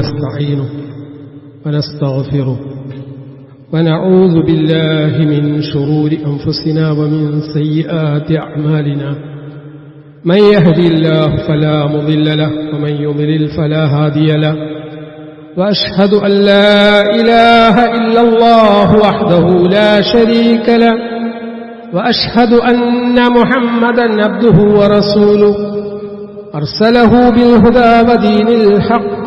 ونستعينه ونستغفره ونعوذ بالله من شرور أنفسنا ومن سيئات أعمالنا. من يهدي الله فلا مضل له ومن يضلل فلا هادي له. وأشهد أن لا إله إلا الله وحده لا شريك له. وأشهد أن محمدا عبده ورسوله. أرسله بالهدى ودين الحق.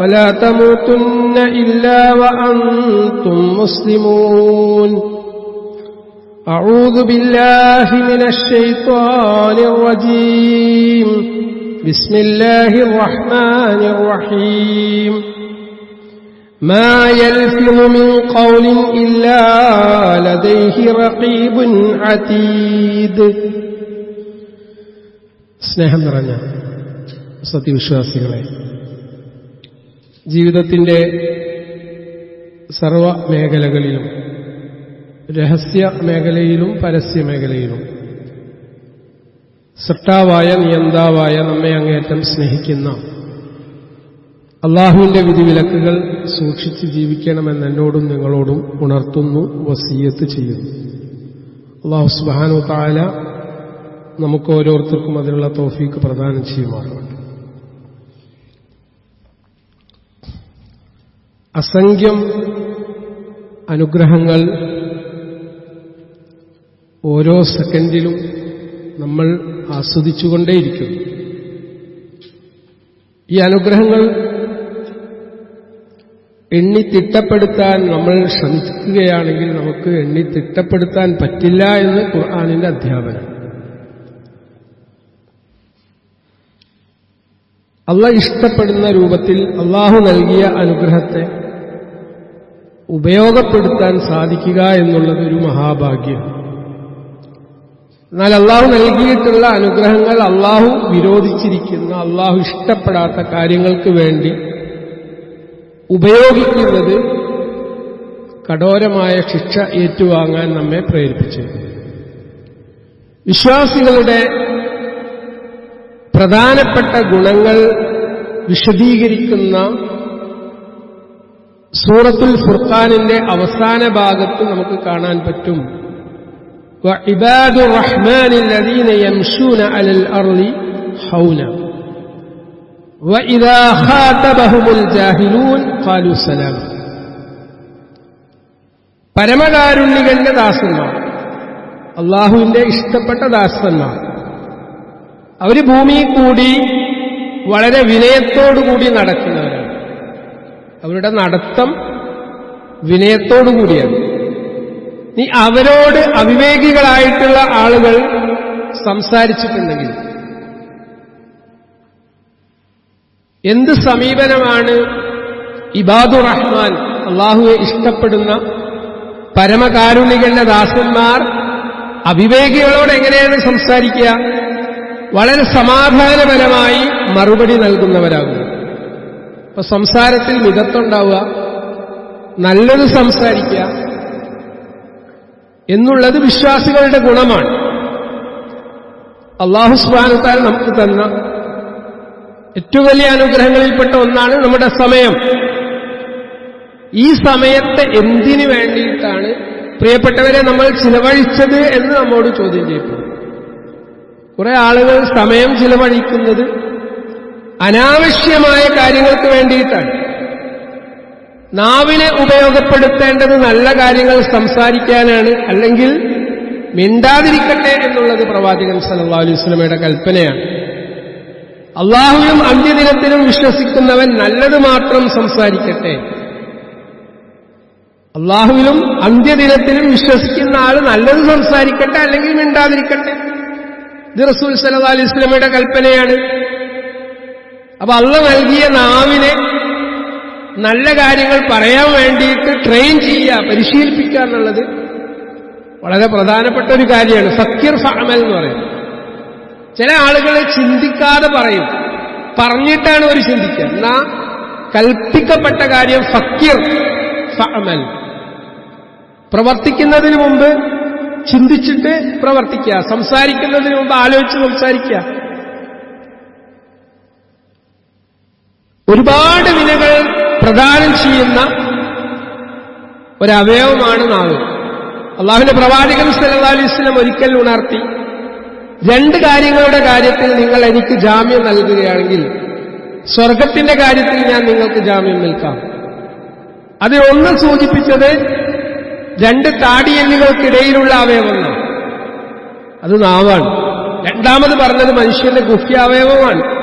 ولا تموتن إلا وأنتم مسلمون أعوذ بالله من الشيطان الرجيم بسم الله الرحمن الرحيم ما يلفظ من قول إلا لديه رقيب عتيد സ്നേഹം നിറഞ്ഞ സത്യവിശ്വാസികളെ ജീവിതത്തിന്റെ സർവ മേഖലകളിലും രഹസ്യ മേഖലയിലും പരസ്യ മേഖലയിലും സൃഷ്ടാവായ നിയന്താവായ നമ്മെ അങ്ങേറ്റം സ്നേഹിക്കുന്ന അള്ളാഹുവിന്റെ വിധിവിലക്കുകൾ സൂക്ഷിച്ച് ജീവിക്കണമെന്ന് എന്നോടും നിങ്ങളോടും ഉണർത്തുന്നു വസീയത്ത് ചെയ്യുന്നു. അള്ളാഹു സുബാനു താല നമുക്ക് ഓരോരുത്തർക്കും അതിനുള്ള തോഫീക്ക് പ്രദാനം ചെയ്യുമാറുണ്ട് അസംഖ്യം അനുഗ്രഹങ്ങൾ ഓരോ സെക്കൻഡിലും നമ്മൾ ആസ്വദിച്ചുകൊണ്ടേയിരിക്കും. ഈ അനുഗ്രഹങ്ങൾ എണ്ണി തിട്ടപ്പെടുത്താൻ നമ്മൾ ശ്രമിക്കുകയാണെങ്കിൽ നമുക്ക് എണ്ണി തിട്ടപ്പെടുത്താൻ പറ്റില്ല എന്ന് ഖുർആാനിന്റെ അധ്യാപനം. അള്ള ഇഷ്ടപ്പെടുന്ന രൂപത്തിൽ അള്ളാഹു നൽകിയ അനുഗ്രഹത്തെ ഉപയോഗപ്പെടുത്താൻ സാധിക്കുക എന്നുള്ളതൊരു മഹാഭാഗ്യം. എന്നാൽ അള്ളാഹു നൽകിയിട്ടുള്ള അനുഗ്രഹങ്ങൾ അള്ളാഹു വിരോധിച്ചിരിക്കുന്ന അള്ളാഹു ഇഷ്ടപ്പെടാത്ത കാര്യങ്ങൾക്ക് വേണ്ടി ഉപയോഗിക്കുന്നത് കഠോരമായ ശിക്ഷ ഏറ്റുവാങ്ങാൻ നമ്മെ പ്രേരിപ്പിച്ചു വിശ്വാസികളുടെ പ്രധാനപ്പെട്ട ഗുണങ്ങൾ വിശദീകരിക്കുന്ന സൂറത്തുൽ ഫുർഖാനിന്റെ അവസാന ഭാഗത്ത് നമുക്ക് കാണാൻ പറ്റും. പരമകാരുണ്യകന്റെ ദാസന്മാർ. അള്ളാഹുവിന്റെ ഇഷ്ടപ്പെട്ട ദാസന്മാർ. അവർ ഭൂമിയിൽ കൂടി വളരെ വിനയത്തോടുകൂടി നടക്കും അവരുടെ നടത്തം വിനയത്തോടുകൂടിയാണ്. നീ അവരോട് അവിവേകികളായിട്ടുള്ള ആളുകൾ സംസാരിച്ചിട്ടുണ്ടെങ്കിൽ എന്ത് സമീപനമാണ് ഇബാദു റഹ്മാൻ അള്ളാഹുവെ ഇഷ്ടപ്പെടുന്ന പരമകാരുണികളുടെ ദാസന്മാർ അവിവേകികളോട് എങ്ങനെയാണ് സംസാരിക്കുക? വളരെ സമാധാനപരമായി മറുപടി നൽകുന്നവരാകുന്നു. അപ്പൊ സംസാരത്തിൽ മിതത്തുണ്ടാവുക നല്ലത് സംസാരിക്കുക എന്നുള്ളത് വിശ്വാസികളുടെ ഗുണമാണ്. അള്ളാഹു സ്വാനത്താൽ നമുക്ക് തന്ന ഏറ്റവും വലിയ അനുഗ്രഹങ്ങളിൽപ്പെട്ട ഒന്നാണ് നമ്മുടെ സമയം. ഈ സമയത്തെ എന്തിനു വേണ്ടിയിട്ടാണ് പ്രിയപ്പെട്ടവരെ നമ്മൾ ചിലവഴിച്ചത് എന്ന് നമ്മോട് ചോദ്യം ചെയ്യപ്പെടും കുറെ ആളുകൾ സമയം ചിലവഴിക്കുന്നത് അനാവശ്യമായ കാര്യങ്ങൾക്ക് വേണ്ടിയിട്ടാണ്. നാവിനെ ഉപയോഗപ്പെടുത്തേണ്ടത് നല്ല കാര്യങ്ങൾ സംസാരിക്കാനാണ് അല്ലെങ്കിൽ മിണ്ടാതിരിക്കട്ടെ എന്നുള്ളത് പ്രവാചകൻ സല്ലല്ലാഹു അലൈഹി കൽപ്പനയാണ്. അള്ളാഹുവിനും അന്ത്യദിനത്തിലും വിശ്വസിക്കുന്നവൻ നല്ലത് മാത്രം സംസാരിക്കട്ടെ. അള്ളാഹുവിലും അന്ത്യദിനത്തിലും വിശ്വസിക്കുന്ന ആൾ നല്ലത് സംസാരിക്കട്ടെ അല്ലെങ്കിൽ മിണ്ടാതിരിക്കട്ടെ. ഇത് റസൂൽ സല്ലാ അലൈഹി കൽപ്പനയാണ്. അപ്പൊ അള്ള നൽകിയ നാവിനെ നല്ല കാര്യങ്ങൾ പറയാൻ വേണ്ടിയിട്ട് ട്രെയിൻ ചെയ്യുക പരിശീലിപ്പിക്കുക എന്നുള്ളത് വളരെ പ്രധാനപ്പെട്ട ഒരു കാര്യമാണ്. സത്യർ ഫഅമൽ എന്ന് പറയുന്നത്. ചില ആളുകൾ ചിന്തിക്കാതെ പറയും. പറഞ്ഞിട്ടാണ് ഒരു ചിന്തിക്കുക. എന്നാ കൽപ്പിക്കപ്പെട്ട കാര്യം സത്യർ ഫഅമൽ. പ്രവർത്തിക്കുന്നതിന് മുമ്പ് ചിന്തിച്ചിട്ട് പ്രവർത്തിക്കുക. സംസാരിക്കുന്നതിന് മുമ്പ് ആലോചിച്ച് സംസാരിക്കുക. ഒരുപാട് വിനകൾ പ്രദാനം ചെയ്യുന്ന ഒരവയവമാണ് നാവ്. അള്ളാഹുവിന്റെ പ്രവാചകൻ സല്ലാ ഒരിക്കൽ ഉണർത്തി രണ്ട് കാര്യങ്ങളുടെ കാര്യത്തിൽ നിങ്ങൾ എനിക്ക് ജാമ്യം നൽകുകയാണെങ്കിൽ സ്വർഗത്തിന്റെ കാര്യത്തിൽ ഞാൻ നിങ്ങൾക്ക് ജാമ്യം നിൽക്കാം. അതിൽ ഒന്ന് സൂചിപ്പിച്ചത് രണ്ട് താടിയെല്ലുകൾക്കിടയിലുള്ള അവയവമാണ് അത് നാവാണ്. രണ്ടാമത് പറഞ്ഞത് മനുഷ്യന്റെ ഗുഹ്യാവയവമാണ്.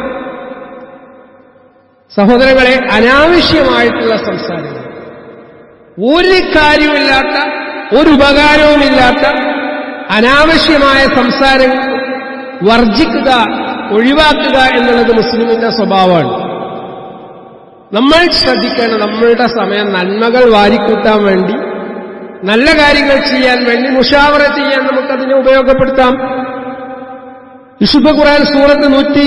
സഹോദരങ്ങളെ അനാവശ്യമായിട്ടുള്ള സംസാരങ്ങൾ. ഒരു കാര്യമില്ലാത്ത ഒരു ഉപകാരവുമില്ലാത്ത അനാവശ്യമായ സംസാരം വർജിക്കുക ഒഴിവാക്കുക എന്നുള്ളത് മുസ്ലിമിന്റെ സ്വഭാവമാണ്. നമ്മൾ ശ്രദ്ധിക്കണം നമ്മളുടെ സമയം നന്മകൾ വാരിക്കൂട്ടാൻ വേണ്ടി നല്ല കാര്യങ്ങൾ ചെയ്യാൻ വേണ്ടി മുഷാവറ ചെയ്യാൻ നമുക്കതിനെ ഉപയോഗപ്പെടുത്താം. വിശുദ്ധ ഖുറാൻ സൂറത്ത് നൂറ്റി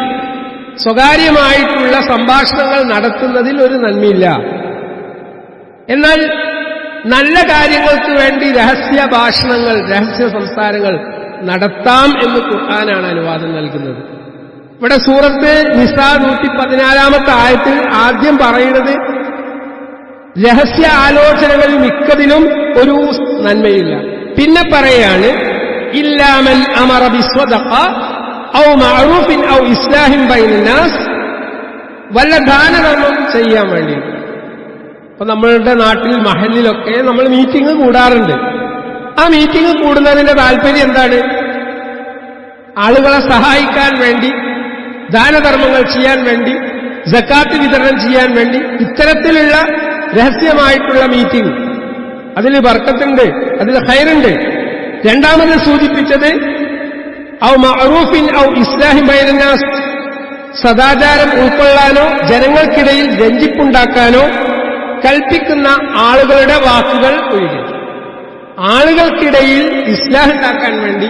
സ്വകാര്യമായിട്ടുള്ള സംഭാഷണങ്ങൾ നടത്തുന്നതിൽ ഒരു നന്മയില്ല. എന്നാൽ നല്ല കാര്യങ്ങൾക്ക് വേണ്ടി രഹസ്യ ഭാഷണങ്ങൾ രഹസ്യ സംസാരങ്ങൾ നടത്താം എന്ന് ഖുർആനാണ് അനുവാദം നൽകുന്നത്. ഇവിടെ സൂറത്ത് നിസ നൂറ്റി പതിനാലാമത്തെ ആയത്തിൽ ആദ്യം പറയുന്നത് രഹസ്യ ആലോചനകളിൽ മിക്കതിലും ഒരു നന്മയില്ല. പിന്നെ പറയാണ് ഇല്ലാമൽ അമറ ബിസ്വദഖ ഔ മഅറൂഫിൻ ഔ ഇസ്ലാഹിൻ ബൈനന്നാസ് വല്ല ദാനധർമ്മം ചെയ്യാൻ വേണ്ടി. അപ്പൊ നമ്മളുടെ നാട്ടിൽ മഹലിലൊക്കെ നമ്മൾ മീറ്റിംഗ് കൂടാറുണ്ട്. ആ മീറ്റിംഗ് കൂടുന്നതിന്റെ താല്പര്യം എന്താണ്? ആളുകളെ സഹായിക്കാൻ വേണ്ടി ദാനധർമ്മങ്ങൾ ചെയ്യാൻ വേണ്ടി ജക്കാത്ത് വിതരണം ചെയ്യാൻ വേണ്ടി ഇത്തരത്തിലുള്ള രഹസ്യമായിട്ടുള്ള മീറ്റിംഗ് അതിൽ വർക്കത്തുണ്ട് അതിൽ ഹയറുണ്ട് രണ്ടാമത് സൂചിപ്പിച്ചത് ഔ മഅറൂഫിൻ ഔ ഇസ്ലാഹിം ബൈനന്നാസ്. സദാചാരം ഉൾക്കൊള്ളാനോ ജനങ്ങൾക്കിടയിൽ രഞ്ജിപ്പുണ്ടാക്കാനോ കൽപ്പിക്കുന്ന ആളുകളുടെ വാക്കുകൾ ഒഴികെ. ആളുകൾക്കിടയിൽ ഇസ്ലാഹ് ഉണ്ടാക്കാൻ വേണ്ടി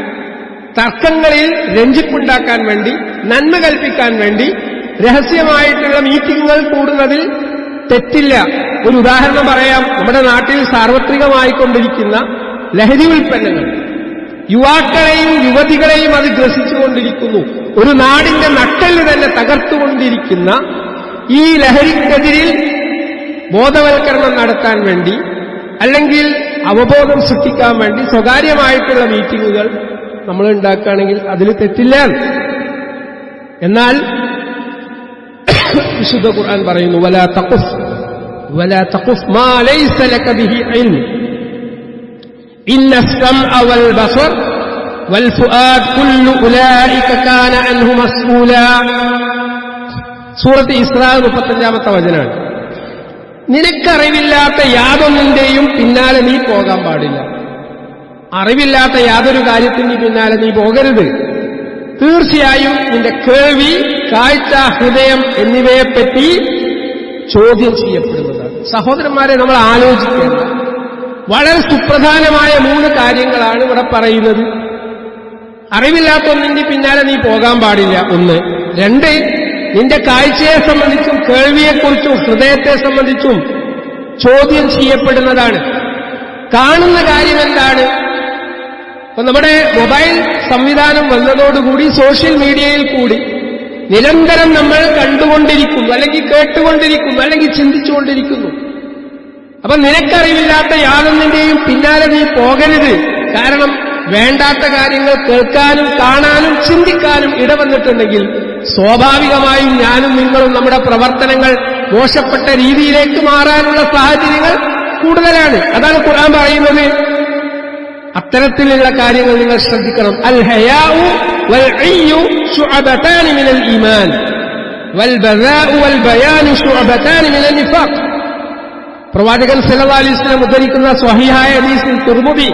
തർക്കങ്ങളിൽ രഞ്ജിപ്പുണ്ടാക്കാൻ വേണ്ടി നന്മ കൽപ്പിക്കാൻ വേണ്ടി രഹസ്യമായിട്ടുള്ള മീറ്റിംഗുകൾ കൂടുന്നതിൽ തെറ്റില്ല. ഒരു ഉദാഹരണം പറയാം. നമ്മുടെ നാട്ടിൽ സാർവത്രികമായിക്കൊണ്ടിരിക്കുന്ന ലഹരി ഉൽപ്പന്നങ്ങൾ. യുവാക്കളെയും യുവതികളെയും അത് ഗ്രസിച്ചുകൊണ്ടിരിക്കുന്നു. ഒരു നാടിന്റെ നട്ടൽ തന്നെ തകർത്തുകൊണ്ടിരിക്കുന്ന ഈ ലഹരിക്കെതിരിൽ ബോധവൽക്കരണം നടത്താൻ വേണ്ടി അല്ലെങ്കിൽ അവബോധം സൃഷ്ടിക്കാൻ വേണ്ടി സ്വകാര്യമായിട്ടുള്ള മീറ്റിങ്ങുകൾ നമ്മൾ ഉണ്ടാക്കുകയാണെങ്കിൽ അതിൽ തെറ്റില്ല. എന്നാൽ വിശുദ്ധ ഖുർആൻ പറയുന്നു വല തഖുഫ് വല തഖുഫ് മാ ലൈസ ലക ബിഹി സൂറത്ത് ഇസ്രാ മുപ്പത്തഞ്ചാമത്തെ വചനാണ് നിനക്കറിവില്ലാത്ത യാതൊന്നിന്റെയും പിന്നാലെ നീ പോകാൻ പാടില്ല. അറിവില്ലാത്ത യാതൊരു കാര്യത്തിന്റെ പിന്നാലെ നീ പോകരുത്. തീർച്ചയായും നിന്റെ കേൾവി കാഴ്ച ഹൃദയം എന്നിവയെപ്പറ്റി ചോദ്യം ചെയ്യപ്പെടുന്നതാണ്. സഹോദരന്മാരെ നമ്മൾ ആലോചിക്കേണ്ട വളരെ സുപ്രധാനമായ മൂന്ന് കാര്യങ്ങളാണ് ഇവിടെ പറയുന്നത്. അറിവില്ലാത്ത ഒന്നിന്റെ പിന്നാലെ നീ പോകാൻ പാടില്ല. ഒന്ന്. രണ്ട് നിന്റെ കാഴ്ചയെ സംബന്ധിച്ചും കേൾവിയെക്കുറിച്ചും ഹൃദയത്തെ സംബന്ധിച്ചും ചോദ്യം ചെയ്യപ്പെടുന്നതാണ്. കാണുന്ന കാര്യം എന്താണ്? നമ്മുടെ മൊബൈൽ സംവിധാനം വന്നതോടുകൂടി സോഷ്യൽ മീഡിയയിൽ കൂടി നിരന്തരം നമ്മൾ കണ്ടുകൊണ്ടിരിക്കുന്നു അല്ലെങ്കിൽ കേട്ടുകൊണ്ടിരിക്കുന്നു അല്ലെങ്കിൽ ചിന്തിച്ചുകൊണ്ടിരിക്കുന്നു. അപ്പൊ നിനക്കറിവില്ലാത്ത യാതൊന്നിന്റെയും പിന്നാലെ നീ പോകരുത്. കാരണം വേണ്ടാത്ത കാര്യങ്ങൾ കേൾക്കാനും കാണാനും ചിന്തിക്കാനും ഇടവന്നിട്ടുണ്ടെങ്കിൽ സ്വാഭാവികമായും ഞാനും നിങ്ങളും നമ്മുടെ പ്രവർത്തനങ്ങൾ മോശപ്പെട്ട രീതിയിലേക്ക് മാറാനുള്ള സാഹചര്യങ്ങൾ കൂടുതലാണ്. അതാണ് ഖുർആൻ പറയുന്നത്. അത്തരത്തിലുള്ള കാര്യങ്ങൾ നിങ്ങൾ ശ്രദ്ധിക്കണം. അൽ ഹയാഉ വൽ ഇയ്യു ശുഅബതാൻ മിനൽ ഈമാൻ. വൽ ബദാഉ വൽ ബയാനു ശുഅബതാൻ മിനൽ നിഫാഖ്. പ്രവാചകൻ സല്ലല്ലാഹു അലൈഹി വസല്ലം ഉദ്ധരിക്കുന്ന സ്വഹീഹായ ഹദീസിൽ തുർമുദി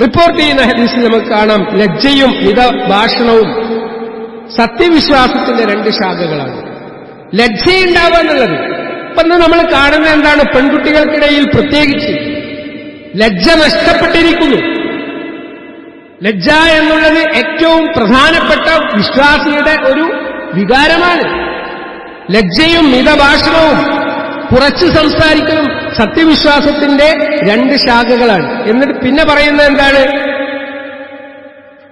റിപ്പോർട്ട് ചെയ്യുന്ന ഹദീസിൽ നമുക്ക് കാണാം ലജ്ജയും മിതഭാഷണവും സത്യവിശ്വാസത്തിന്റെ രണ്ട് ശാഖകളാണ്. ലജ്ജയുണ്ടാവുക എന്നുള്ളത്. ഇപ്പൊ നമ്മൾ കാണുന്ന എന്താണ്? പെൺകുട്ടികൾക്കിടയിൽ പ്രത്യേകിച്ച് ലജ്ജ നഷ്ടപ്പെട്ടിരിക്കുന്നു. ലജ്ജ എന്നുള്ളത് ഏറ്റവും പ്രധാനപ്പെട്ട വിശ്വാസിയുടെ ഒരു വികാരമാണ്. ലജ്ജയും മിതഭാഷണവും കുറച്ച് സംസാരിക്കലും സത്യവിശ്വാസത്തിന്റെ രണ്ട് ശാഖകളാണ്. എന്നിട്ട് പിന്നെ പറയുന്നത് എന്താണ്?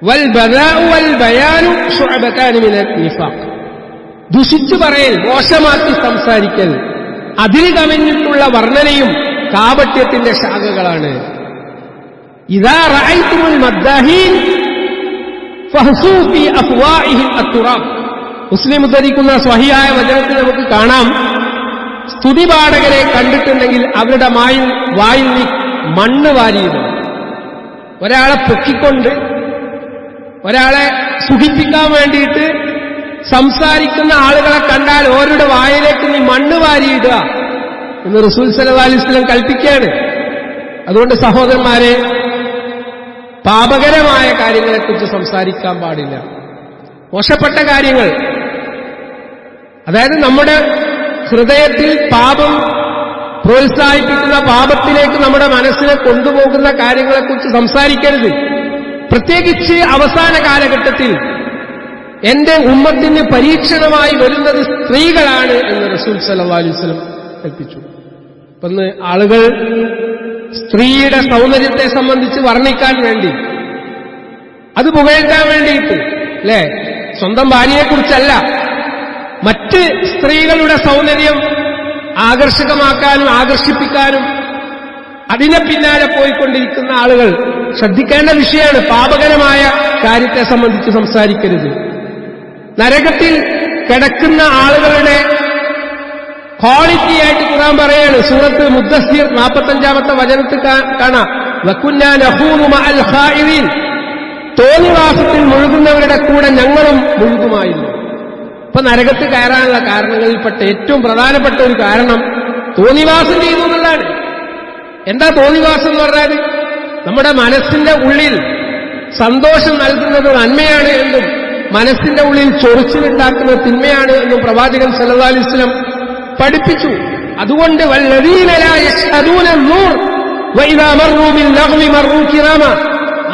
വൽ വൽ ബയാനു ദുഷിച്ചു പറയൽ മോശമാക്കി സംസാരിക്കൽ അതിൽ കവിഞ്ഞിട്ടുള്ള വർണനയും കാപട്യത്തിന്റെ ശാഖകളാണ്. ഇതാ റായിത്തുമുൽ മദ്ദാഹീൻ മുസ്ലിം ഉദ്ധരിക്കുന്ന സ്വഹിയായ വചനത്തിൽ നമുക്ക് കാണാം. സ്തുതിപാഠകരെ കണ്ടിട്ടുണ്ടെങ്കിൽ അവരുടെ മായിൽ വായിൽ നീ മണ്ണ് വാരിയിരുന്നു ഒരാളെ പൊക്കിക്കൊണ്ട് ഒരാളെ സുഖിപ്പിക്കാൻ വേണ്ടിയിട്ട് സംസാരിക്കുന്ന ആളുകളെ കണ്ടാൽ ഓരുടെ വായിലേക്ക് നീ മണ്ണ് വാരിയിടുക എന്ന് റസൂൽ സലഹ് അലിസ്ലം കൽപ്പിക്കുകയാണ്. അതുകൊണ്ട് സഹോദരന്മാരെ പാപകരമായ കാര്യങ്ങളെക്കുറിച്ച് സംസാരിക്കാൻ പാടില്ല. മോശപ്പെട്ട കാര്യങ്ങൾ. അതായത് നമ്മുടെ ഹൃദയത്തിൽ പാപം പ്രോത്സാഹിപ്പിക്കുന്ന പാപത്തിലേക്ക് നമ്മുടെ മനസ്സിനെ കൊണ്ടുപോകുന്ന കാര്യങ്ങളെക്കുറിച്ച് സംസാരിക്കരുത്. പ്രത്യേകിച്ച് അവസാന കാലഘട്ടത്തിൽ എന്റെ ഉമ്മത്തിന് പരീക്ഷണമായി വരുന്നത് സ്ത്രീകളാണ് എന്ന് റസൂൽ വസല്ലം കൽപ്പിച്ചു. അപ്പൊ ഇന്ന് ആളുകൾ സ്ത്രീയുടെ സൗന്ദര്യത്തെ സംബന്ധിച്ച് വർണിക്കാൻ വേണ്ടി അത് പുകഴ്ത്താൻ വേണ്ടിയിട്ട് അല്ലേ? സ്വന്തം ഭാര്യയെക്കുറിച്ചല്ല. മറ്റ് സ്ത്രീകളുടെ സൗന്ദര്യം ആകർഷകമാക്കാനും ആകർഷിപ്പിക്കാനും അതിനെ പിന്നാലെ പോയിക്കൊണ്ടിരിക്കുന്ന ആളുകൾ ശ്രദ്ധിക്കേണ്ട വിഷയമാണ് പാപകരമായ കാര്യത്തെ സംബന്ധിച്ച് സംസാരിക്കരുത്. നരകത്തിൽ കിടക്കുന്ന ആളുകളുടെ ക്വാളിറ്റി ആയിട്ട് ഖുറാൻ പറയാണ്. സൂറത്ത് മുദ്ദസ്സീർ നാൽപ്പത്തഞ്ചാമത്തെ വചനത്തിൽ കാണാം. തോന്നിവാസത്തിൽ മുഴുകുന്നവരുടെ കൂടെ ഞങ്ങളും മുഴുകുമായിരുന്നു. ഇപ്പൊ നരകത്ത് കയറാനുള്ള കാരണങ്ങളിൽപ്പെട്ട ഏറ്റവും പ്രധാനപ്പെട്ട ഒരു കാരണം തോന്നിവാസം ചെയ്യുന്നു എന്നുള്ളതാണ്. എന്താ തോന്നിവാസം എന്ന് പറഞ്ഞാൽ നമ്മുടെ മനസ്സിന്റെ ഉള്ളിൽ സന്തോഷം നൽകുന്നത് നന്മയാണ് എന്നും മനസ്സിന്റെ ഉള്ളിൽ ചൊറിച്ചിലുണ്ടാക്കുന്നത് തിന്മയാണ് എന്നും പ്രവാചകൻ അലൈഹി പഠിപ്പിച്ചു. അതുകൊണ്ട്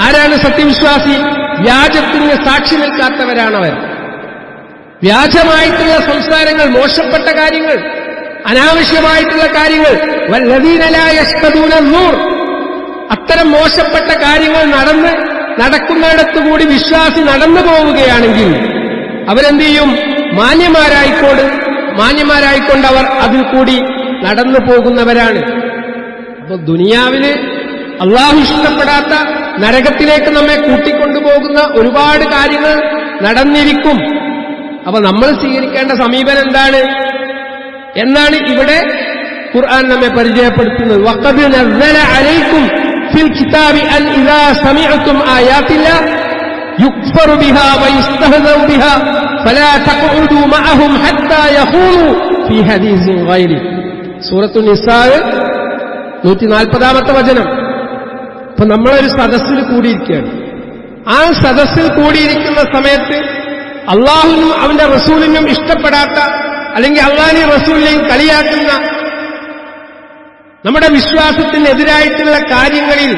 ആരാണ് സത്യവിശ്വാസി? വ്യാജത്തിന് സാക്ഷി നിൽക്കാത്തവരാണവർ വ്യാജമായിട്ടുള്ള സംസാരങ്ങൾ മോശപ്പെട്ട കാര്യങ്ങൾ അനാവശ്യമായിട്ടുള്ള കാര്യങ്ങൾ. നൂർ. അത്തരം മോശപ്പെട്ട കാര്യങ്ങൾ നടന്ന് നടക്കുന്നിടത്തുകൂടി വിശ്വാസി നടന്നു പോവുകയാണെങ്കിൽ അവരെന്ത് ചെയ്യും മാന്യമാരായിക്കോട് മാന്യമാരായിക്കൊണ്ട് അവർ അതിൽ കൂടി നടന്നു പോകുന്നവരാണ്. അപ്പൊ ദുനിയാവിൽ അള്ളാഹു ഇഷ്ടപ്പെടാത്ത നരകത്തിലേക്ക് നമ്മെ കൂട്ടിക്കൊണ്ടുപോകുന്ന ഒരുപാട് കാര്യങ്ങൾ നടന്നിരിക്കും. അപ്പൊ നമ്മൾ സ്വീകരിക്കേണ്ട സമീപനം എന്താണ് എന്നാണ് ഇവിടെ ഖുർആൻ നമ്മെ പരിചയപ്പെടുത്തുന്നത് വഖദ് നസ്സല അലൈക്കും ഫിൽ കിതാബി അൻ ഇദാ സമീഅതും ആയാത്തില്ലാ يكفر بها ويستهزأ بها فلا تقعدوا معهم حتى يخوضوا في حديث غيره സൂറത്തു നിസാ നൂറ്റി നാൽപ്പതാമത്തെ വചനം ഇപ്പൊ നമ്മളൊരു സദസ്സിൽ കൂടിയിരിക്കുകയാണ് ആ സദസ്സിൽ കൂടിയിരിക്കുന്ന സമയത്ത് അള്ളാഹുവിനും അവന്റെ റസൂലിനും ഇഷ്ടപ്പെടാത്ത അല്ലെങ്കിൽ അള്ളാഹിനെയും റസൂലിനെയും കളിയാക്കുന്ന നമ്മുടെ വിശ്വാസത്തിനെതിരായിട്ടുള്ള കാര്യങ്ങളിൽ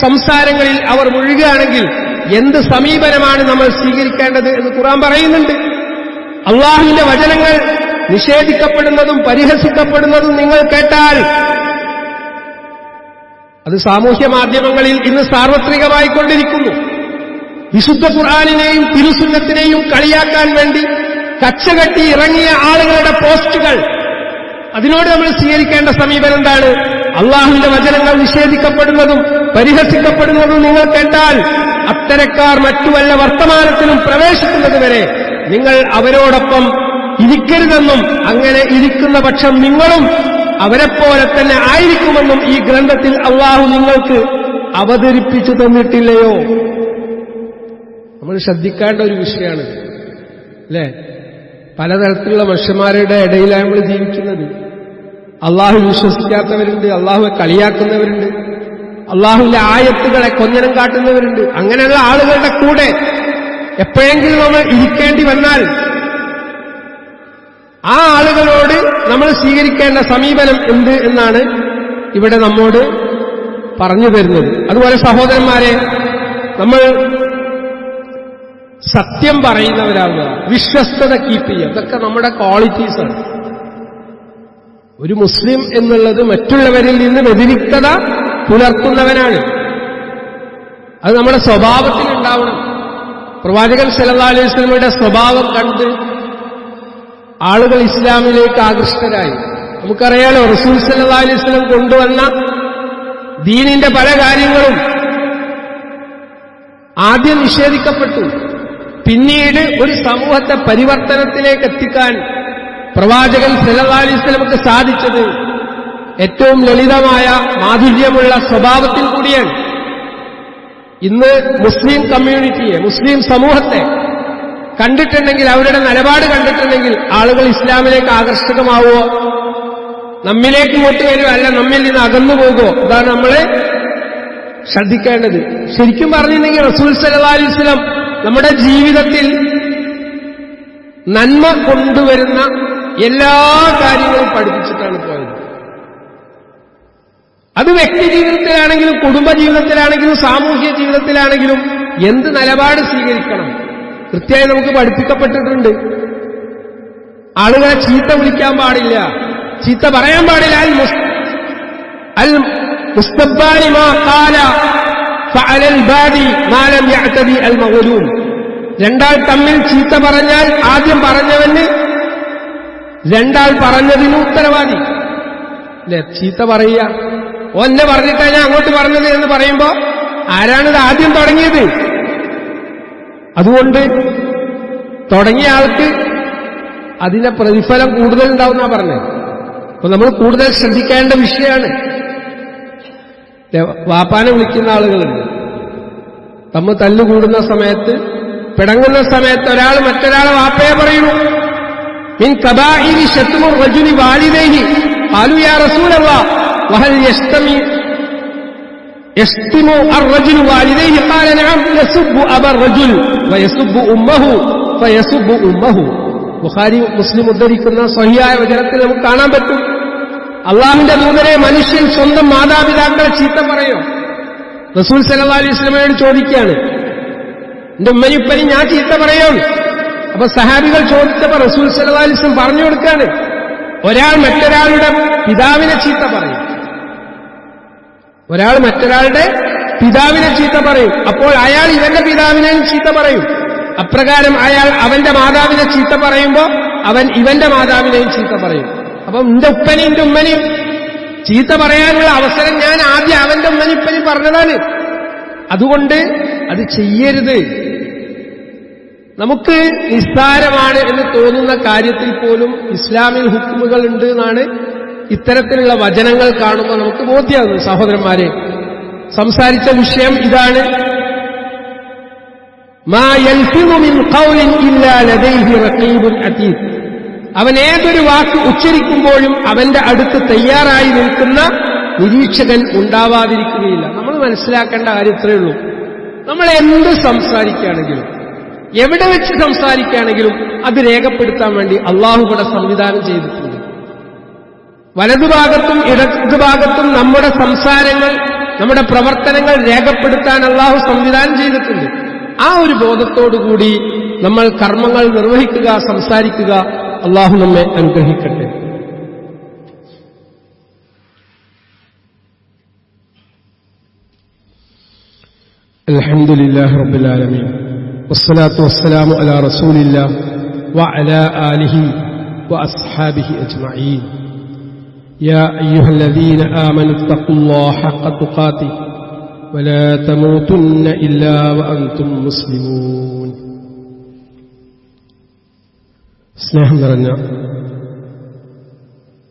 സംസാരങ്ങളിൽ അവർ മുഴുകുകയാണെങ്കിൽ എന്ത് സമീപനമാണ് നമ്മൾ സ്വീകരിക്കേണ്ടത് എന്ന് ഖുറാൻ പറയുന്നുണ്ട്. അള്ളാഹുവിന്റെ വചനങ്ങൾ നിഷേധിക്കപ്പെടുന്നതും പരിഹസിക്കപ്പെടുന്നതും നിങ്ങൾ കേട്ടാൽ അത് സാമൂഹ്യ മാധ്യമങ്ങളിൽ ഇന്ന് സാർവത്രികമായിക്കൊണ്ടിരിക്കുന്നു. വിശുദ്ധ ഖുർആാനിനെയും തിരുസുന്നത്തിനെയും കളിയാക്കാൻ വേണ്ടി കച്ചകെട്ടി ഇറങ്ങിയ ആളുകളുടെ പോസ്റ്റുകൾ. അതിനോട് നമ്മൾ സ്വീകരിക്കേണ്ട സമീപനം എന്താണ്? അള്ളാഹുവിന്റെ വചനങ്ങൾ നിഷേധിക്കപ്പെടുന്നതും പരിഹസിക്കപ്പെടുന്നതും നിങ്ങൾ കേട്ടാൽ അത്തരക്കാർ മറ്റു വല്ല വർത്തമാനത്തിലും പ്രവേശിക്കുന്നത് വരെ നിങ്ങൾ അവരോടൊപ്പം ഇരിക്കരുതെന്നും അങ്ങനെ ഇരിക്കുന്ന പക്ഷം നിങ്ങളും അവരെപ്പോലെ തന്നെ ആയിരിക്കുമെന്നും ഈ ഗ്രന്ഥത്തിൽ അള്ളാഹു നിങ്ങൾക്ക് അവതരിപ്പിച്ചു തന്നിട്ടില്ലയോ? നമ്മൾ ശ്രദ്ധിക്കേണ്ട ഒരു വിഷയമാണ്. അല്ലേ? പലതരത്തിലുള്ള മനുഷ്യന്മാരുടെ ഇടയിലാണ് നമ്മൾ ജീവിക്കുന്നത്. അള്ളാഹു വിശ്വസിക്കാത്തവരുണ്ട് അള്ളാഹുവെ കളിയാക്കുന്നവരുണ്ട് അള്ളാഹുവിന്റെ ആയത്തുകളെ കൊഞ്ഞനം കാട്ടുന്നവരുണ്ട്. അങ്ങനെയുള്ള ആളുകളുടെ കൂടെ എപ്പോഴെങ്കിലും നമ്മൾ ഇരിക്കേണ്ടി വന്നാൽ ആ ആളുകളോട് നമ്മൾ സ്വീകരിക്കേണ്ട സമീപനം എന്ത് എന്നാണ് ഇവിടെ നമ്മോട് പറഞ്ഞു തരുന്നത്. അതുപോലെ സഹോദരന്മാരെ നമ്മൾ സത്യം പറയുന്നവരാവുക. വിശ്വസ്തത കീപ്പ് ചെയ്യുക. ഇതൊക്കെ നമ്മുടെ ക്വാളിറ്റീസാണ് ഒരു മുസ്ലിം എന്നുള്ളത് മറ്റുള്ളവരിൽ നിന്ന് വ്യതിരിക്തത പുലർത്തുന്നവനാണ്. അത് നമ്മുടെ സ്വഭാവത്തിൽ ഉണ്ടാവണം. പ്രവാചകൻ സല്ലല്ലാഹു അലൈഹി വസല്ലമയുടെ സ്വഭാവം കണ്ട് ആളുകൾ ഇസ്ലാമിലേക്ക് ആകൃഷ്ടരായി. നമുക്കറിയാലോ റസൂൽ സല്ലാ അലൈഹി സ്വലം കൊണ്ടുവന്ന ദീനിന്റെ പല കാര്യങ്ങളും ആദ്യം നിഷേധിക്കപ്പെട്ടു. പിന്നീട് ഒരു സമൂഹത്തെ പരിവർത്തനത്തിലേക്ക് എത്തിക്കാൻ പ്രവാചകൻ വസല്ലമക്ക് സാധിച്ചത് ഏറ്റവും ലളിതമായ മാധുര്യമുള്ള സ്വഭാവത്തിൽ കൂടിയാണ്. ഇന്ന് മുസ്ലിം കമ്മ്യൂണിറ്റിയെ മുസ്ലിം സമൂഹത്തെ കണ്ടിട്ടുണ്ടെങ്കിൽ അവരുടെ നിലപാട് കണ്ടിട്ടുണ്ടെങ്കിൽ ആളുകൾ ഇസ്ലാമിലേക്ക് ആകർഷകമാവുമോ നമ്മിലേക്ക് ഇങ്ങോട്ട് വരുമോ അല്ല നമ്മിൽ നിന്ന് അകന്നു പോകുമോ അതാണ് നമ്മൾ ശ്രദ്ധിക്കേണ്ടത്. ശരിക്കും പറഞ്ഞിട്ടുണ്ടെങ്കിൽ റസൂൽ സല്ലല്ലാഹു അലൈഹി നമ്മുടെ ജീവിതത്തിൽ നന്മ കൊണ്ടുവരുന്ന എല്ലാ കാര്യങ്ങളും പഠിപ്പിച്ചിട്ടാണ് പോയത്. അത് വ്യക്തി ജീവിതത്തിലാണെങ്കിലും കുടുംബ ജീവിതത്തിലാണെങ്കിലും സാമൂഹ്യ ജീവിതത്തിലാണെങ്കിലും എന്ത് നിലപാട് സ്വീകരിക്കണം? കൃത്യമായി നമുക്ക് പഠിപ്പിക്കപ്പെട്ടിട്ടുണ്ട്. ആളുകളെ ചീത്ത വിളിക്കാൻ പാടില്ല. ചീത്ത പറയാൻ പാടില്ല. അൽ മുസ്തബാലിമാ അൽ രണ്ടാൾ തമ്മിൽ ചീത്ത പറഞ്ഞാൽ ആദ്യം പറഞ്ഞവന് രണ്ടാൾ പറഞ്ഞതിന് ഉത്തരവാദി. അല്ലെ? ചീത്ത പറയുക. ഒന്നെ പറഞ്ഞിട്ടാ ഞാൻ അങ്ങോട്ട് പറഞ്ഞത് എന്ന് പറയുമ്പോ ആരാണിത് ആദ്യം തുടങ്ങിയത്? അതുകൊണ്ട് തുടങ്ങിയ ആൾക്ക് അതിന്റെ പ്രതിഫലം കൂടുതൽ ഉണ്ടാവുന്ന പറഞ്ഞത്. അപ്പൊ നമ്മൾ കൂടുതൽ ശ്രദ്ധിക്കേണ്ട വിഷയമാണ്. വാപ്പാനെ വിളിക്കുന്ന ആളുകളുണ്ട് തമ്മ തല്ലുകൂടുന്ന സമയത്ത് പിടങ്ങുന്ന സമയത്ത് ഒരാൾ മറ്റൊരാളെ വാപ്പയെ പറയുന്നു മിൻ കബായിരി ശത്രു റജുലി വാലിദേഹി قالوا يا رسول الله وهل يشتمي يشتم الرجل والديه قال نعم يسب أبا الرجل ويسب أمه فيسب أمه ബുഖാരി മുസ്ലിം ഉദ്ധരിക്കുന്ന സഹിയായ വചനത്തിൽ നമുക്ക് കാണാൻ പറ്റും അള്ളാഹുവിന്റെ ദൂതരെ മനുഷ്യൻ സ്വന്തം മാതാപിതാക്കളെ ചീത്ത പറയോ. റസൂൽ സലഹ് അലൈഹി ഇസ്ലമയോട് ചോദിക്കുകയാണ്. എന്റെ ഉമ്മയിപ്പനി ഞാൻ ചീത്ത പറയോ. അപ്പൊ സഹാബികൾ ചോദിച്ചപ്പോ റസൂൽ സലഹ് അലൈഹി ഇസ്ലം പറഞ്ഞു കൊടുക്കാണ് ഒരാൾ മറ്റൊരാളുടെ പിതാവിനെ ചീത്ത പറയും. ഒരാൾ മറ്റൊരാളുടെ പിതാവിനെ ചീത്ത പറയും. അപ്പോൾ അയാൾ ഇവന്റെ പിതാവിനെയും ചീത്ത പറയും. അപ്രകാരം അയാൾ അവന്റെ മാതാവിനെ ചീത്ത പറയുമ്പോ അവൻ ഇവന്റെ മാതാവിനെയും ചീത്ത പറയും. അപ്പം എന്റെ ഉപ്പനും എന്റെ ഉമ്മനും ചീത്ത പറയാനുള്ള അവസരം ഞാൻ ആദ്യം അവന്റെ ഉമ്മനിപ്പനി പറഞ്ഞതാണ്. അതുകൊണ്ട് അത് ചെയ്യരുത്. നമുക്ക് നിസ്സാരമാണ് എന്ന് തോന്നുന്ന കാര്യത്തിൽ പോലും ഇസ്ലാമിൽ ഹുക്കുമുകൾ ഉണ്ട് എന്നാണ് ഇത്തരത്തിലുള്ള വചനങ്ങൾ കാണുമ്പോൾ നമുക്ക് ബോധ്യമാകുന്നു സഹോദരന്മാരെ സംസാരിച്ച വിഷയം ഇതാണ്. മാ ഇല്ലാ ലദൈഹി അവൻ ഏതൊരു വാക്ക് ഉച്ചരിക്കുമ്പോഴും അവന്റെ അടുത്ത് തയ്യാറായി നിൽക്കുന്ന നിരീക്ഷകൻ ഉണ്ടാവാതിരിക്കുകയില്ല. നമ്മൾ മനസ്സിലാക്കേണ്ട കാര്യം ഇത്രയേ ഉള്ളൂ. നമ്മൾ എന്ത് സംസാരിക്കുകയാണെങ്കിലും എവിടെ വെച്ച് സംസാരിക്കുകയാണെങ്കിലും അത് രേഖപ്പെടുത്താൻ വേണ്ടി അള്ളാഹു കൂടെ സംവിധാനം ചെയ്തിട്ടുണ്ട്. വലതുഭാഗത്തും ഇടതുഭാഗത്തും നമ്മുടെ സംസാരങ്ങൾ നമ്മുടെ പ്രവർത്തനങ്ങൾ രേഖപ്പെടുത്താൻ അള്ളാഹു സംവിധാനം ചെയ്തിട്ടുണ്ട്. ആ ഒരു ബോധത്തോടുകൂടി നമ്മൾ കർമ്മങ്ങൾ നിർവഹിക്കുക സംസാരിക്കുക അള്ളാഹു നമ്മെ അനുഗ്രഹിക്കട്ടെ الحمد لله رب العالمين والصلاة والسلام على رسول الله وعلى آله وأصحابه أجمعين يا أيها الذين آمنوا اتقوا الله حق تقاته ولا تموتن إلا وأنتم مسلمون സ്നേഹം നിറഞ്ഞ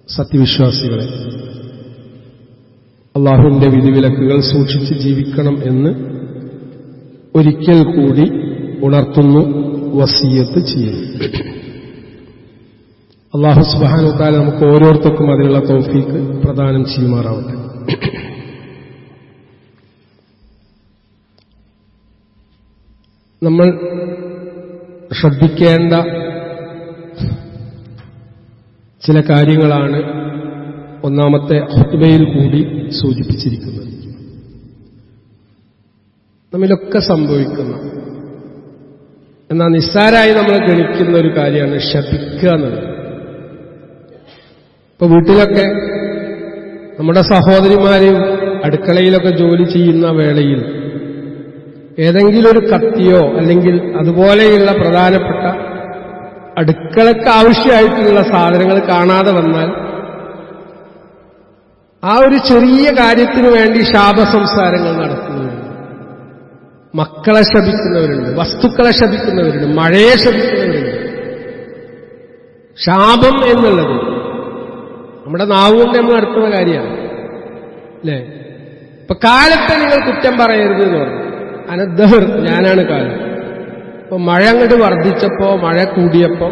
സത്യവിശ്വാസികളെ അള്ളാഹുവിന്റെ വിധിവിലക്കുകൾ സൂക്ഷിച്ച് ജീവിക്കണം എന്ന് ഒരിക്കൽ കൂടി ഉണർത്തുന്നു വസീയത്ത് ചെയ്യുന്നു. അള്ളാഹു സുബാനുത്താൽ നമുക്ക് ഓരോരുത്തർക്കും അതിനുള്ള തോഫീക്ക് പ്രദാനം ചെയ്യുമാറാവട്ടെ. നമ്മൾ ശ്രദ്ധിക്കേണ്ട ചില കാര്യങ്ങളാണ് ഒന്നാമത്തെ ഹുത്ബയിൽ കൂടി സൂചിപ്പിച്ചിരിക്കുന്നത്. നമ്മിലൊക്കെ സംഭവിക്കുന്ന. എന്നാൽ നിസ്സാരായി നമ്മൾ ഗണിക്കുന്ന ഒരു കാര്യമാണ് ശപിക്കുക എന്നുള്ളത് ഇപ്പൊ വീട്ടിലൊക്കെ നമ്മുടെ സഹോദരിമാരെയും അടുക്കളയിലൊക്കെ ജോലി ചെയ്യുന്ന വേളയിൽ ഏതെങ്കിലും ഒരു കത്തിയോ അല്ലെങ്കിൽ അതുപോലെയുള്ള പ്രധാനപ്പെട്ട അടുക്കളക്ക് ആവശ്യമായിട്ടുള്ള സാധനങ്ങൾ കാണാതെ വന്നാൽ ആ ഒരു ചെറിയ കാര്യത്തിനു വേണ്ടി ശാപസംസാരങ്ങൾ നടത്തുന്നവരുണ്ട്. മക്കളെ ശപിക്കുന്നവരുണ്ട് വസ്തുക്കളെ ശപിക്കുന്നവരുണ്ട് മഴയെ ശപിക്കുന്നവരുണ്ട്. ശാപം എന്നുള്ളത് നമ്മുടെ നാവുകൊണ്ട് നമ്മൾ നടത്തുന്ന കാര്യമാണ്. അല്ലേ? ഇപ്പൊ കാലത്തെ നിങ്ങൾ കുറ്റം പറയരുത് എന്ന് പറഞ്ഞു. അനദ്ദേഹം ഞാനാണ് കാലം ഇപ്പൊ മഴ അങ്ങോട്ട് വർദ്ധിച്ചപ്പോ മഴ കൂടിയപ്പോ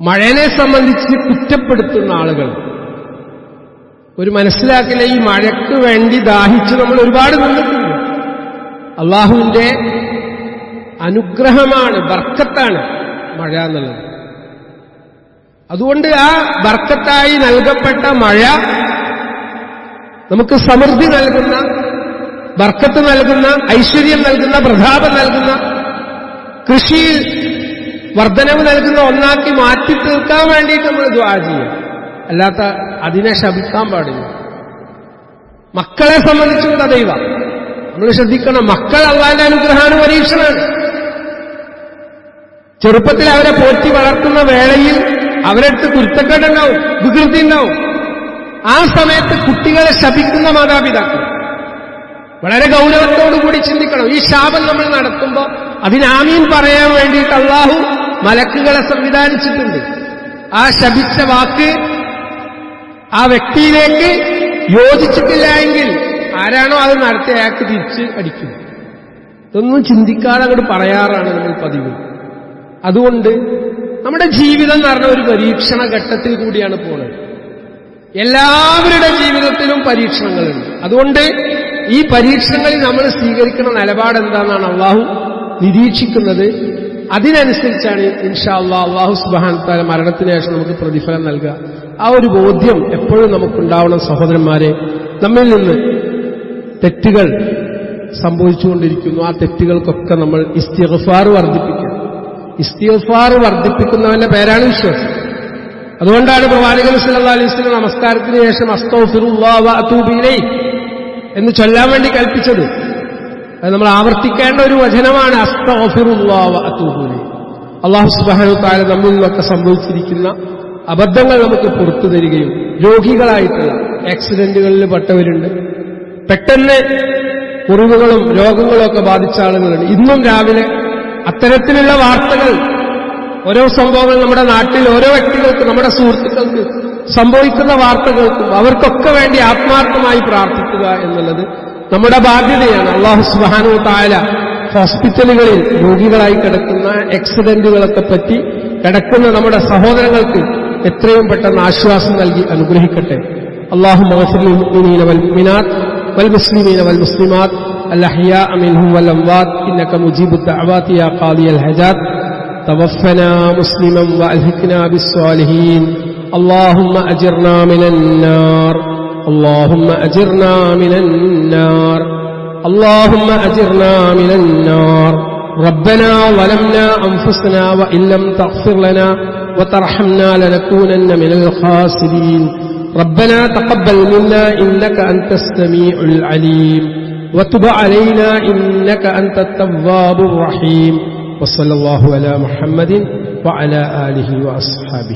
മഴയെ സംബന്ധിച്ച് കുറ്റപ്പെടുത്തുന്ന ആളുകൾ. ഒരു മനസ്സിലാക്കില്ല ഈ മഴയ്ക്ക് വേണ്ടി ദാഹിച്ച് നമ്മൾ ഒരുപാട് നിന്നിട്ടുണ്ട്. അള്ളാഹുവിന്റെ അനുഗ്രഹമാണ് ബർക്കത്താണ് മഴ എന്നുള്ളത്. അതുകൊണ്ട് ആ ബർക്കത്തായി നൽകപ്പെട്ട മഴ നമുക്ക് സമൃദ്ധി നൽകുന്ന ബർക്കത്ത് നൽകുന്ന ഐശ്വര്യം നൽകുന്ന പ്രതാപം നൽകുന്ന കൃഷിയിൽ വർധനവ് നൽകുന്ന ഒന്നാക്കി മാറ്റി തീർക്കാൻ വേണ്ടിയിട്ട് നമ്മൾ ദ്വാ ചെയ്യും. അല്ലാത്ത അതിനെ ശപിക്കാൻ പാടില്ല. മക്കളെ സംബന്ധിച്ചും തദൈവ നമ്മൾ ശ്രദ്ധിക്കണം മക്കൾ അള്ളാന്റെ അനുഗ്രഹമാണ് പരീക്ഷണമാണ്. ചെറുപ്പത്തിൽ അവരെ പോറ്റി വളർത്തുന്ന വേളയിൽ അവരെടുത്ത് കുരുത്തക്കേടുണ്ടാവും വികൃതി ഉണ്ടാവും ആ സമയത്ത് കുട്ടികളെ ശപിക്കുന്ന മാതാപിതാക്കൾ. വളരെ ഗൗരവത്തോടുകൂടി ചിന്തിക്കണം. ഈ ശാപം നമ്മൾ നടത്തുമ്പോൾ അതിനാമീൻ പറയാൻ വേണ്ടിയിട്ട് അള്ളാഹു മലക്കുകളെ സംവിധാനിച്ചിട്ടുണ്ട്. ആ ശപിച്ച വാക്ക് ആ വ്യക്തിയിലേക്ക് യോജിച്ചിട്ടില്ല എങ്കിൽ ആരാണോ അത് നടത്തി അയാൾക്ക് തിരിച്ച് അടിക്കും. ഇതൊന്നും ചിന്തിക്കാതെ അങ്ങോട്ട് പറയാറാണ് നമ്മൾ പതിവ്. അതുകൊണ്ട് നമ്മുടെ ജീവിതം എന്ന് പറഞ്ഞ ഒരു പരീക്ഷണ ഘട്ടത്തിൽ കൂടിയാണ് പോണത്. എല്ലാവരുടെ ജീവിതത്തിലും പരീക്ഷണങ്ങളുണ്ട്. അതുകൊണ്ട് ഈ പരീക്ഷണങ്ങളിൽ നമ്മൾ സ്വീകരിക്കുന്ന നിലപാട് എന്താണെന്നാണ് അള്ളാഹു നിരീക്ഷിക്കുന്നത്. അതിനനുസരിച്ചാണ് ഇൻഷാ അള്ളാഹ് സുബാൻ താല മരണത്തിന് ശേഷം നമുക്ക് പ്രതിഫലം നൽകുക. ആ ഒരു ബോധ്യം എപ്പോഴും നമുക്കുണ്ടാവണം സഹോദരന്മാരെ. നമ്മിൽ നിന്ന് തെറ്റുകൾ സംഭവിച്ചുകൊണ്ടിരിക്കുന്നു. ആ തെറ്റുകൾക്കൊക്കെ നമ്മൾ ഇസ്തിഗ്ഫാർ വർദ്ധിപ്പിക്കുക ഇസ്തിഫാർ വർദ്ധിപ്പിക്കുന്നവന്റെ പേരാണ് വിശ്വാസം. അതുകൊണ്ടാണ് പ്രവാചകൻ സല്ല അലൈഹി നമസ്കാരത്തിന് ശേഷം വ ഇലൈഹി. എന്ന് ചൊല്ലാൻ വേണ്ടി കൽപ്പിച്ചത്. അത് നമ്മൾ ആവർത്തിക്കേണ്ട ഒരു വചനമാണ്. ഇലൈഹി അല്ലാഹു സുബ്ഹാനഹു തആല നമ്മിൽ നിന്നൊക്കെ സംഭവിച്ചിരിക്കുന്ന അബദ്ധങ്ങൾ നമുക്ക് പുറത്തു തരികയും രോഗികളായിട്ടുള്ള ആക്സിഡന്റുകളിൽ പെട്ടവരുണ്ട്. പെട്ടെന്ന് മുറിവുകളും രോഗങ്ങളും ഒക്കെ ബാധിച്ച ആളുകളുണ്ട്. ഇന്നും രാവിലെ അത്തരത്തിലുള്ള വാർത്തകൾ ഓരോ സംഭവങ്ങൾ നമ്മുടെ നാട്ടിൽ ഓരോ വ്യക്തികൾക്കും നമ്മുടെ സുഹൃത്തുക്കൾക്ക് സംഭവിക്കുന്ന വാർത്തകൾക്കും അവർക്കൊക്കെ വേണ്ടി ആത്മാർത്ഥമായി പ്രാർത്ഥിക്കുക എന്നുള്ളത് നമ്മുടെ ബാധ്യതയാണ്. അള്ളാഹു സുബാനു താല ഹോസ്പിറ്റലുകളിൽ രോഗികളായി കിടക്കുന്ന ആക്സിഡന്റുകളൊക്കെ പറ്റി കിടക്കുന്ന നമ്മുടെ സഹോദരങ്ങൾക്ക് എത്രയും പെട്ടെന്ന് ആശ്വാസം നൽകി അനുഗ്രഹിക്കട്ടെ. അള്ളാഹു മഹസുലീന വൽ മിനാത്ത് വൽ മുസ്ലിമീന വൽ മുസ്ലിമാത്ത് അലഹിയ അമിൻഹു വൽ അംവാദ് ഇന്നക്ക മുജീബുദ്ദ അവാത്തിയ ഖാദിയൽ ഹജാദ് توفنا مسلما وألهكنا بالصالحين. اللهم أجرنا من النار. اللهم أجرنا من النار. اللهم أجرنا من النار. ربنا ظلمنا أنفسنا وإن لم تغفر لنا وترحمنا لنكونن من الخاسرين. ربنا تقبل منا إنك أنت السميع العليم. وتب علينا إنك أنت التواب الرحيم. وصلى الله على محمد وعلى آله وأصحابه.